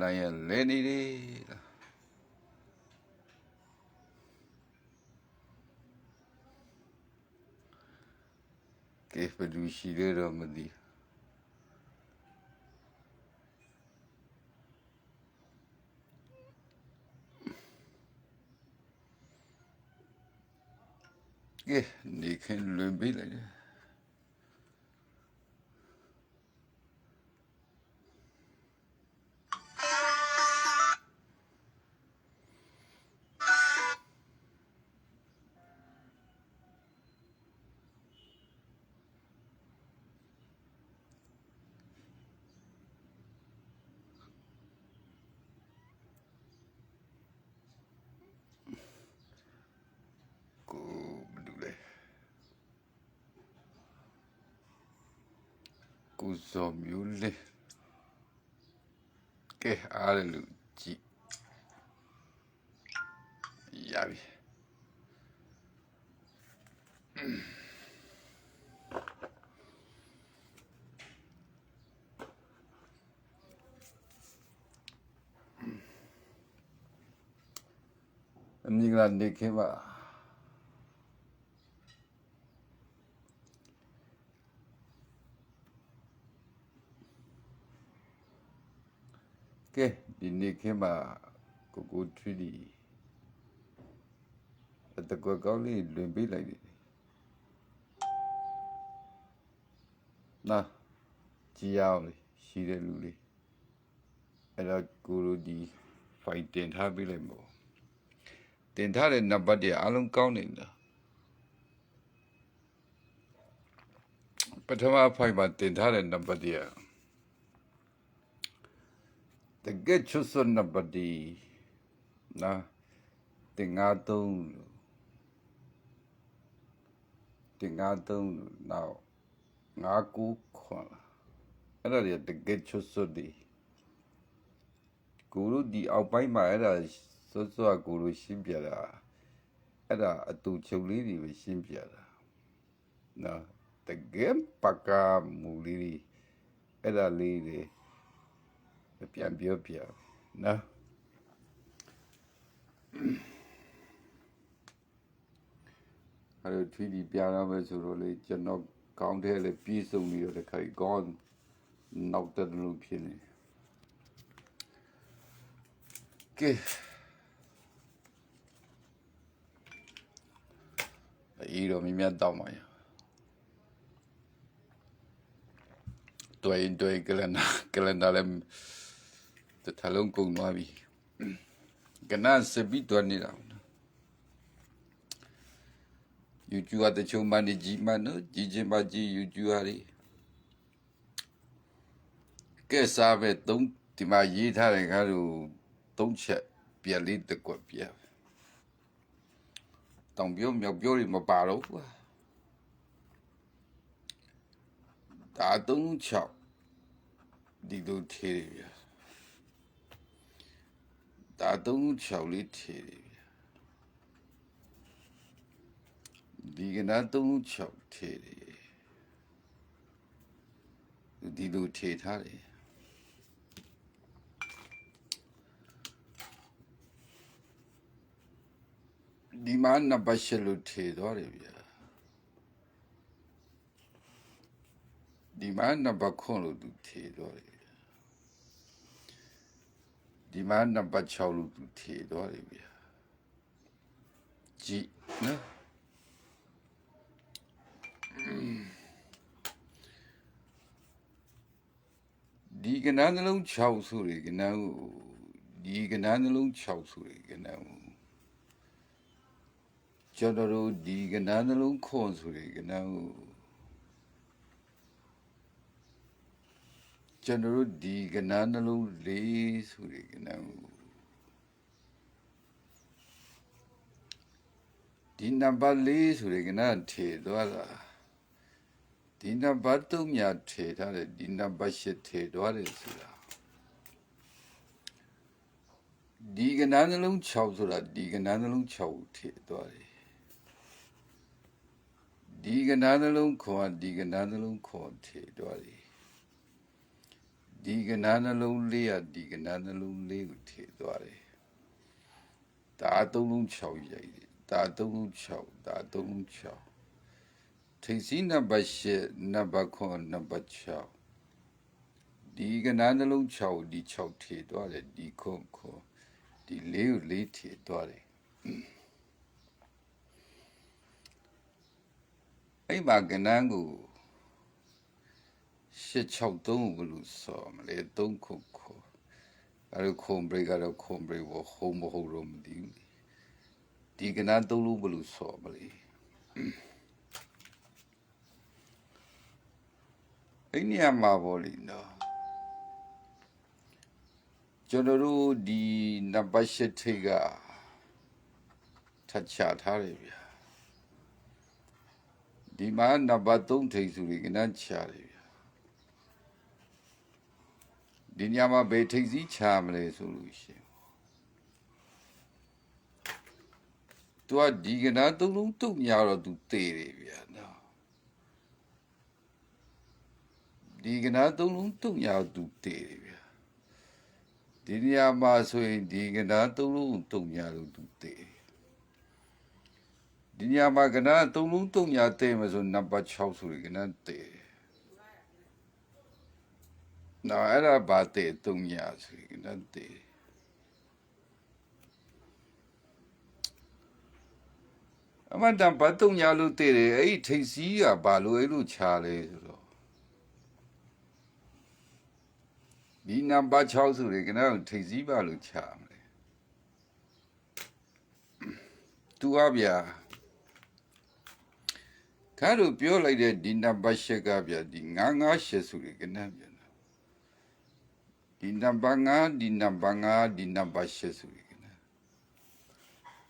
လိုင်းရလဲနေတယ်လား ကဲဘယ်သူရှိလဲတော့မသိကဲနေခင်လွန်ပေးလိုက်တယ် ကိုဇော်မျိုးလေးကဲအားရလူကြည့်ရပြီအမင်္ဂလာနေခင်ပါ ကဲဒီနေ့ခင်းမှာကိုကိုထရီဒီအတကွက်ကောင်းလေးလွင်ပေးလိုက်တယ်နာကြည်ရအောင်လေရှိတဲ့လူလေးအဲ့တော့ကိုလိုဒီဖိုင်တင်ထားပေးလိုက်မို့တင်ထားတဲ့နံပါတ်တွေအားလုံးကောင်းနေလားပထမဖိုင်မှာတင်ထားတဲ့နံပါတ်တွေ တကယ်ချွတ်စွနပတိနာတင်ငါသုံးလို့တင်ငါသုံးလို့နောက်ငါကူခွန်အဲ့ဒါတွေတကယ်ချွတ်စွဒီကိုလူဒီအောက်ပိုင်းမှာအဲ့ဒါစွတ်စွတ်ကိုလူရှင်းပြတာအဲ့ဒါအတူချုပ်လေးတွေပဲရှင်းပြတာနော်တကယ်ပကမူလေးတွေအဲ့ဒါလေးတွေ ပြန်ပြောပြနော်အဲ့တော့ 3D ပြရမယ်ဆိုတော့လေကျွန်တော်ကောင်းတဲ့လေပြည့်စုံပြီးတော့တခါကောင်းနောက်တက်လို့ဖြစ်နေကဲအေးတော့မြင်မြတ်တောင်းပါရတွေ့ရင်တွေ့ကလန်ကလန်ဒါလည်း တထလုံးကုန်သွားပြီကနစပီတော်နေတာ YouTube အတချုံမနေကြီးမနော်ကြီးချင်းပါကြီး YouTube ရီကဲစားပဲသုံးဒီမှာရေးထားတဲ့ကားတို့သုံးချက်ပြန်လေးတစ်ကွက်ပြန်တောင်ပြောမြောက်ပြောတွေမပါတော့ဘူးဒါသုံးချောက်ဒီလိုထေးရဗျာ ဒါသုံးချောက်လေးထည့်တယ်ဗျာဒီကနာသုံးချောက်ထည့်တယ်ဒီလိုထည့်ထားတယ်ဒီမှာနံပါတ်ရှစ်လို့ထည့်တော့တယ်ဗျာဒီမှာနံပါတ်ခွန်လို့သူထည့်တော့တယ် ဒီမှာနံပါတ်6လို့သူထည့်သွားတယ်ဗျာကြည့်နော်ဒီကနန်းနှလုံး6ဆိုရယ်ကနန်းကိုဒီကနန်းနှလုံး6ဆိုရယ်ကနန်းကိုကျွန်တော်တို့ဒီကနန်းနှလုံးခွန်ဆိုရယ်ကနန်းကို ကျွန်တော်တို့ဒီကနန်းနှလုံးလေးဆိုရယ်ကနန်းကိုဒီနံပါတ်၄ဆိုရင်ကနထေသွားတာဒီနံပါတ်3မြထေထားတယ်ဒီနံပါတ်8ထေသွားတယ်ဆိုတာဒီကနနှလုံး6ဆိုတာဒီကနနှလုံး6ကိုထေသွားတယ်ဒီကနနှလုံးခွန်ဒီကနနှလုံးခွန်ထေသွားတယ် ဒီကနနှလုံးလေးကဒီကနနှလုံးလေးကိုထေသွားတယ်ဒါအသုံးလုံး6ရိုက်တယ်ဒါအသုံးလုံး6ဒါအသုံးလုံး6ထိပ်စီးနံပါတ်8နံပါတ်9နံပါတ်6ဒီကနနှလုံး6ကိုဒီ6ထေသွားတယ်ဒီခွန်ခွန်ဒီလေးကိုလေးထေသွားတယ်အဲ့မှာကနန်းကို 863ဘလို့ဆိုမလဲ3ခုခုအဲ့ဒါခုံဘရိတ်ကတော့ခုံဘရိတ်ဘောဟုံမဟုတ်တော့မသိဘူးဒီကနန်းသုံးလုံးဘလို့ဆိုမလဲအဲ့နေရာမှာပေါ့လေနော်ကျွန်တော်တို့ဒီနံပါတ်၈ထိပ်ကထပ်ချထားတယ်ဗျာဒီမှာနံပါတ်3ထိပ်ဆိုရင်ကနန်းချတယ်ဗျာ ဒီညမှာဘယ်ထိပ်စည်းချမလဲဆိုလို့ရှိရင်သူကဒီကနန်းသုံးလုံးတုတ်ညာတော့သူတေတယ်ဗျာနော်ဒီကနန်းသုံးလုံးတုတ်ညာသူတေတယ်ဗျာဒီနေရာမှာဆိုရင်ဒီကနန်းသုံးလုံးတုတ်ညာလို့သူတေတယ်ဒီနေရာမှာကနန်းသုံးလုံးတုတ်ညာတေမယ်ဆိုနံပါတ်6ဆိုရင်ကနန်းတေတယ် နော်အဲ့ဒါဘာတေတုံညာဆိုရင်ကနန်းတေတယ်အမတန်ဘာတုံညာလို့တည်တယ်အဲ့ဒီထိတ်စီးကဘာလို့အဲ့လိုခြားလဲဆိုတော့ဒီနံပါတ်6ဆိုရင်ကျွန်တော်ထိတ်စီးပါလို့ခြားမလဲသူအဗျာခါတို့ပြောလိုက်တဲ့ဒီနံပါတ်8ကဗျာဒီ998ဆိုရင်ကျွန်တော်ဗျာ ဒီနံပါတ်9ဒီနံပါတ်9ဒီနံပါတ်8ဆိုရင်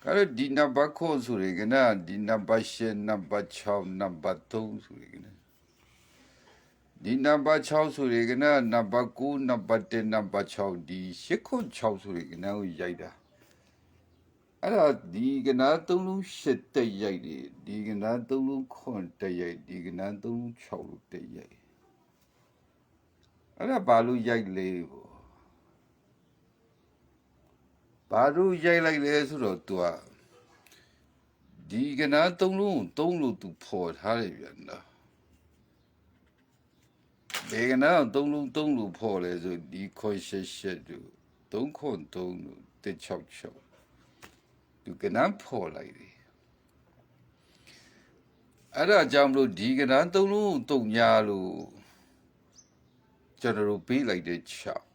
ကဲဒီနံပါတ်ခေါ်ဆိုရကနာဒီနံပါတ်၈နံပါတ်6နံပါတ်3ဆိုရကနာဒီနံပါတ်6ဆိုရကနာနံပါတ်9နံပါတ်10နံပါတ်6ဒီ8ခွ6ဆိုရကနာကိုရိုက်တာအဲ့ဒါဒီကနာ3လုံး8တက်ရိုက်တယ်ဒီကနာ3လုံး9တက်ရိုက်ဒီကနာ3လုံး6လို့တက်ရိုက်အဲ့ဒါဘာလို့ရိုက်လဲပေါ့ ဘာလို့ရိုက်လိုက်လဲဆိုတော့ तू อ่ะဒီကနာသုံးလုံးသုံးလို့ तू ဖော်ထားတယ်ဗျာနော်ဒီကနာသုံးလုံးသုံးလို့ဖော်လဲဆိုဒီခွန်ရှက်ရှက်တူသုံးခွန်သုံးလို့တစ်ချောက်ချောက်သူကနာဖော်လိုက်တယ်အဲ့ဒါကြောင့်မလို့ဒီကနာသုံးလုံးတုံညာလို့ကျွန်တော်တို့ပေးလိုက်တဲ့ချောက်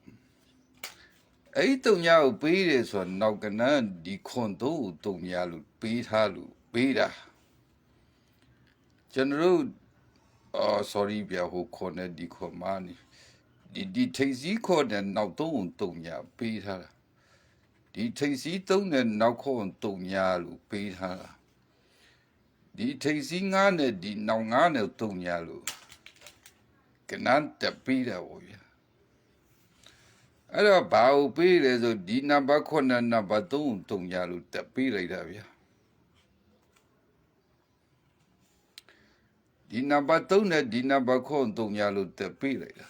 အဲ့ဒီတုံညာကိုပေးတယ်ဆိုတော့နောက်ကနန်းဒီခွန်သုံးကိုတုံညာလို့ပေးထားလို့ပေးတာကျွန်တော်တို့အော် sorry ဗျာဟိုခွန်နဲ့ဒီခွန်မနီဒီဒီထိပ်စည်းခွန်နဲ့နောက်သုံးကိုတုံညာပေးထားတာဒီထိပ်စည်းသုံးနဲ့နောက်ခွန်တုံညာလို့ပေးထားတာဒီထိပ်စည်းငါးနဲ့ဒီနောက်ငါးနဲ့တုံညာလို့ကနန်းတပေးတာဗောဗျာ အဲ့တော့ဘာကိုပေးလဲဆိုဒီနံပါတ်9နံပါတ်3တုံညာလို့တက်ပေးလိုက်တာဗျာဒီနံပါတ်3နဲ့ဒီနံပါတ်9တုံညာလို့တက်ပေးလိုက်တာ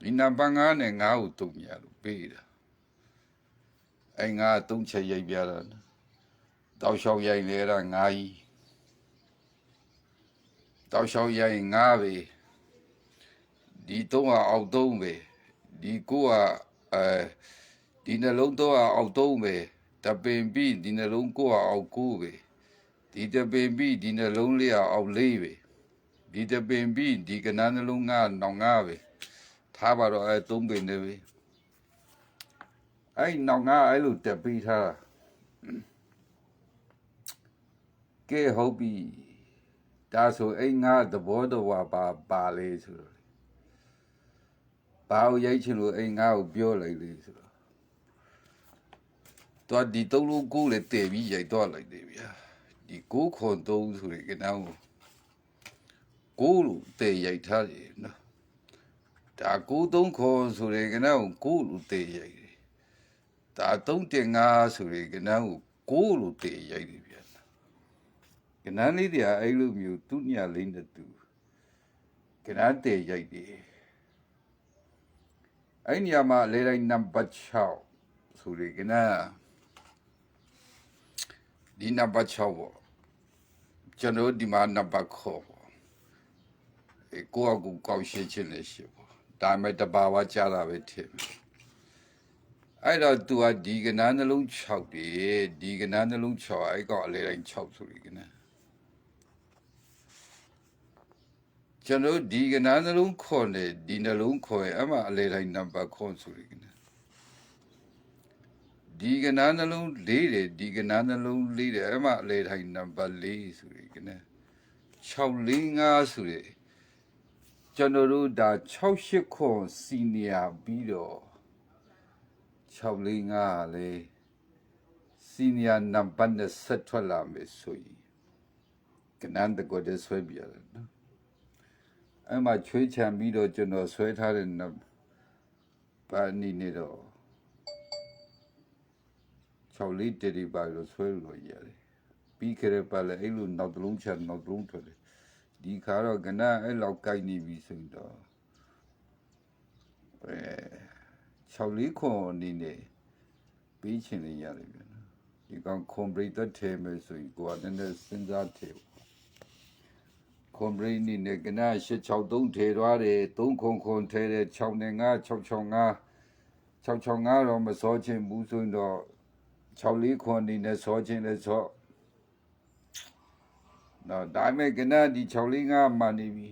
ဒီနံပါတ်9နဲ့9ကိုတုံညာလို့ပေးတာအဲ့ငါသုံးချက်ရိုက်ပြတာတောက်လျှောက်ရိုက်လေတာ9ကြီးတောက်လျှောက်ရိုက်9ပဲဒီ3ကအောက်3ပဲ ဒီကိုကအဲဒီနှလုံးတော့အောက်သုံးပဲတပင်ပြီးဒီနှလုံးကိုကအောက်ကိုပဲဒီတပင်ပြီးဒီနှလုံးလေးကအောက်လေးပဲဒီတပင်ပြီးဒီကနန်းနှလုံးကနောင်ငါပဲထားပါတော့အဲသုံးပင်နေပဲအဲ့နောင်ငါအဲ့လိုတက်ပြီးထားကဲဟုတ်ပြီဒါဆိုအဲ့ငါသဘောတော်ပါပါလေဆိုတော့ ဘာကိုရိုက်ချင်လို့အိမ်ငါ့ကိုပြောလိုက်လေဆိုတော့တော့ဒီသုံးလုံးကိုလည်းတည်ပြီးရိုက်တော့လိုက်တယ်ဗျာဒီကိုခွန်သုံးဆိုတဲ့ကနန်းကိုကိုလို့တည်ရိုက်ထားတယ်နော်ဒါကိုသုံးခွန်ဆိုတဲ့ကနန်းကိုကိုလို့တည်ရိုက်တယ်ဒါသုံးတင်ငါဆိုတဲ့ကနန်းကိုကိုလို့တည်ရိုက်တယ်ဗျာကနန်းလေးတွေကအဲ့လိုမျိုးသူညလေးနဲ့သူကနန်းတည်ရိုက်တယ် အဲ့ညမှာလေတိုင်းနံပါတ်6ဆိုတဲ့ကနန်းဒီနံပါတ်6ပေါ့ကျွန်တော်ဒီမှာနံပါတ်9ပေါ့အေကိုယ့်အကူကောက်ရှင်းချင်းလည်းရှိပေါ့ဒါပေမဲ့တဘာဝကြားတာပဲထင်တယ်အဲ့တော့ तू ကဒီကနားနှလုံး6တယ်ဒီကနားနှလုံး6အဲ့ကောင်အလေတိုင်း6ဆိုပြီးကနာ ကျွန်တော်ဒီကနားနှလုံးခေါ်တယ်ဒီနှလုံးခေါ်ရင်အမှအလေတိုင်းနံပါတ်ခွန်ဆိုပြီးကနာဒီကနားနှလုံးလေးတယ်ဒီကနားနှလုံးလေးတယ်အမှအလေတိုင်းနံပါတ်4ဆိုပြီးကနာ645ဆိုတဲ့ကျွန်တော်တို့ဒါ68ခွန်စီနီယာပြီးတော့645လေစီနီယာနံပါတ်နဲ့ဆက်ထွက်လာမယ်ဆိုရင်ကနန်းတကောတဲ့ဆွဲပြရတယ်နော် အဲ့မှာချွေးချံပြီးတော့ကျွန်တော်ဆွဲထားတဲ့နံပါတ်နီနေတော့6လေးတရီပါလို့ဆွဲလို့ရတယ်ပြီးခရပါလေအဲ့လိုနောက်တစ်လုံးချံနောက်တစ်လုံးထွက်တယ်ဒီခါတော့ကနန်းအဲ့လောက်ကိုက်နေပြီဆိုတော့အဲ6လေးခွန်အနေနဲ့ပြီးချင်နေရတယ်ဗျာနော်ဒီကောင်ခွန်ပရိသတ်ထဲမယ်ဆိုရင်ကိုယ်ကလည်းနည်းစဉ်းစားထဲ ခွန်ပရိနိနဲ့ကနန်း863ထဲသွားတယ်3ခွန်ခွန်ထဲတယ်6နဲ့5 665 665တော့မစောချင်ဘူးဆိုရင်တော့6လေးခွန်အနေနဲ့စောချင်လဲစောနော်ဒါပေမဲ့ကနန်းဒီ645မှန်နေပြီ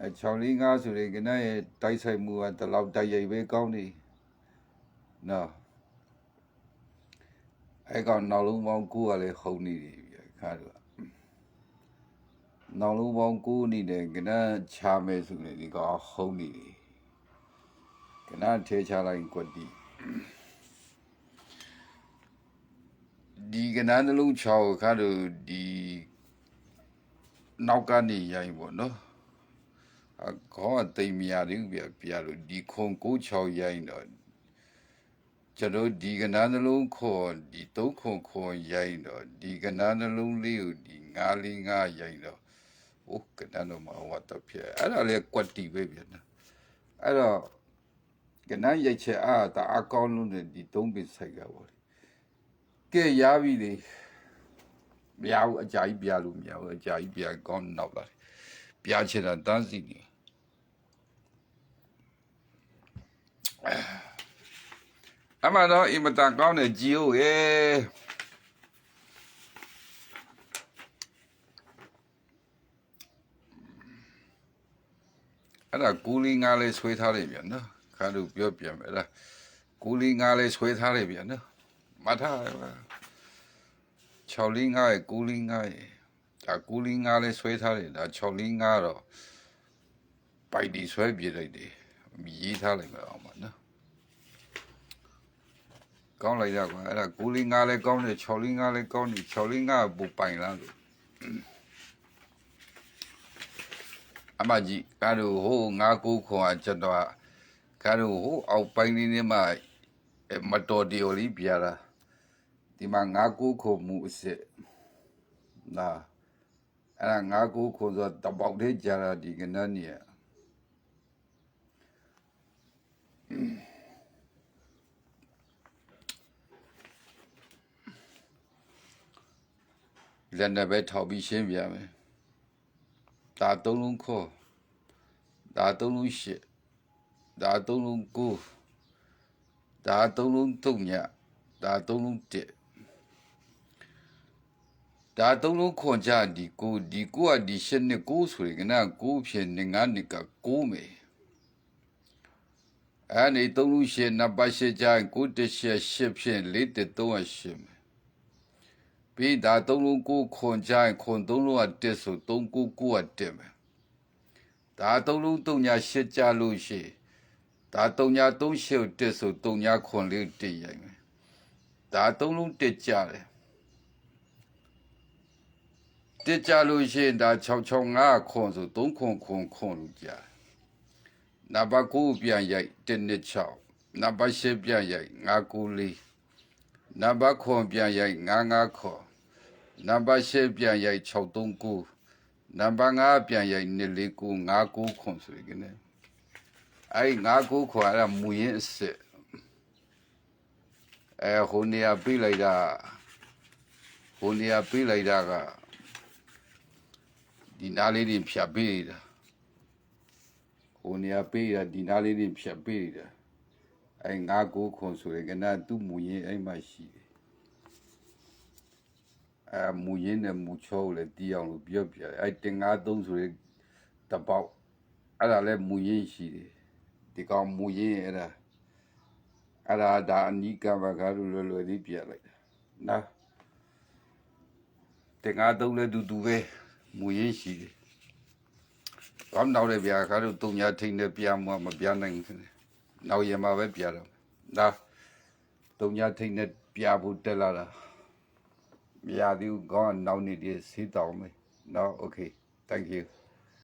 အဲ645ဆိုရင်ကနန်းရဲ့တိုက်ဆိုင်မှုကတလောက်တိုက်ရိုက်ပဲကောင်းနေနော်အဲကောင်နောက်လုံးပေါင်း9ကလည်းဟုံနေတယ်ဗျခါတော့ နောက်လုံးပေါင်း9အနေနဲ့ကနန်းချမယ်ဆိုရင်ဒီကောင်ဟုံနေတယ်ကနန်းထဲချလိုက်ကွက်တီဒီကနန်းနှလုံး6ခါတော့ဒီနောက်ကနေရိုင်းပေါ့နော်အခေါ်အသိမရသေးဘူးဗျပြလို့ဒီခွန်96ရိုင်းတော့ကျွန်တော်ဒီကနားနှလုံးခေါ်ဒီသုံးခွန်ခွန်ရိုင်းတော့ဒီကနားနှလုံးလေးကိုဒီ945ရိုင်းတော့ ဟိုကနားတော့မဝတ်တော့ဖြစ်အဲ့ဒါလေးကွက်တီပဲဗျနော်အဲ့တော့ကနားရိုက်ချက်အားတအားကောင်းလို့နဲ့ဒီသုံးပင်ဆိုင်ကပေါ့လေကဲရပြီလေမရဘူးအကြာကြီးပြလို့မရဘူးအကြာကြီးပြကောင်းနောက်လာတယ်ပြချင်တာတန်းစီနေအမှန်တော့အင်မတန်ကောင်းတဲ့ဂျီယိုရဲ့ အဲ့ဒါကူလီငါလေးဆွေးထားတယ်ဗျနော်ခါတို့ပြောပြန်မယ်လားကူလီငါလေးဆွေးထားတယ်ဗျနော်မထားပါ6လီငါရဲ့ကူလီငါရဲ့ဒါကူလီငါလေးဆွေးထားတယ်ဒါ6လီငါတော့ပိုက်ဒီဆွဲပြလိုက်တယ်ရေးထားလိုက်မယ်အောင်ပါနော်ကောင်းလိုက်ရကွာအဲ့ဒါကူလီငါလည်းကောင်းတယ်6လီငါလည်းကောင်းတယ်6လီငါပူပိုင်လားလို့ အမကြီးကားတို့ဟိုငါကိုခွန်အချက်တော့ကားတို့ဟိုအောက်ပိုင်းလေးနဲ့မှမတော်ဒီယိုလေးပြတာဒီမှာငါကိုခုမှုအစ်စ်နာအဲ့ဒါငါကိုခုဆိုတပေါက်သေးကြတာဒီကနေ့နေလက်နဲ့ပဲထောက်ပြီးရှင်းပြမယ် ဒါသုံးလုံးခေါ်ဒါသုံးလုံးရှစ်ဒါသုံးလုံးကိုဒါသုံးလုံးတုံညဒါသုံးလုံးတစ်ဒါသုံးလုံးခွန်ကြဒီကိုဒီကိုကဒီရှစ်နှစ်ကိုဆိုရင်ကနကိုဖြစ်နေငါနှစ်ကကိုမယ်အဲ့ဒီသုံးလုံးရှစ်နံပါတ်ရှစ်ကြရင်ကိုတစ်ရှစ်ရှစ်ဖြစ်လေးတစ်သုံးရရှစ်မယ် ပြီးဒါသုံးလုံးကိုခွန်ကြရင်ခွန်သုံးလုံးကတစ်ဆိုသုံးကိုကိုကတစ်မယ်ဒါသုံးလုံးသုံးညာရှစ်ကြလို့ရှိဒါသုံးညာသုံးရှစ်တစ်ဆိုသုံးညာခွန်လေးတစ်ရိုက်မယ်ဒါသုံးလုံးတစ်ကြတယ်တက်ကြလို့ရှိရင်ဒါ665ခွန်ဆို3ခွန်ခွန်ခွန်လို့ကြားနံပါတ်9ပြန်ရိုက်126နံပါတ်10ပြန်ရိုက်994နံပါတ်ခွန်ပြန်ရိုက်95ခွန် နံပါတ်10ပြန်ရိုက်639နံပါတ်5ပြန်ရိုက်249 59ခွန်ဆိုရင်ကနေအဲ့59ခွန်အဲ့ဒါမူရင်းအစ်စ်အဲဟိုနေရာပြလိုက်တာဟိုနေရာပြလိုက်တာကဒီနားလေးတွေဖြတ်ပေးတာဟိုနေရာပေးတာဒီနားလေးတွေဖြတ်ပေးတာအဲငါကိုခွန်ဆိုရယ်ကနသူ့မူရင်းအဲ့မှရှိတယ် အဲမူရင်းနဲ့မူချောကိုလည်းတီးအောင်လို့ပြောပြတယ်အဲတင်ငါသုံးဆိုရယ်တပေါက်အဲ့ဒါလည်းမူရင်းရှိတယ်ဒီကောင်မူရင်းအဲ့ဒါအဲ့ဒါဒါအနိကဘကလို့လွယ်လွယ်လေးပြလိုက်တာနော်တင်ငါသုံးလည်းတူတူပဲမူရင်းရှိတယ်။ကောင်းတော့လည်းဗျာခါတို့တုံညာထိန်နဲ့ပြမှမပြနိုင်ဘူး။နောက်ရမှာပဲပြတော့။ဒါတုံညာထိန်နဲ့ပြဖို့တက်လာတာ။ မရသေးဘူးကောင်းအောင်နောက်နေဒီစေးတောင်းမယ်။ Now okay. Thank you.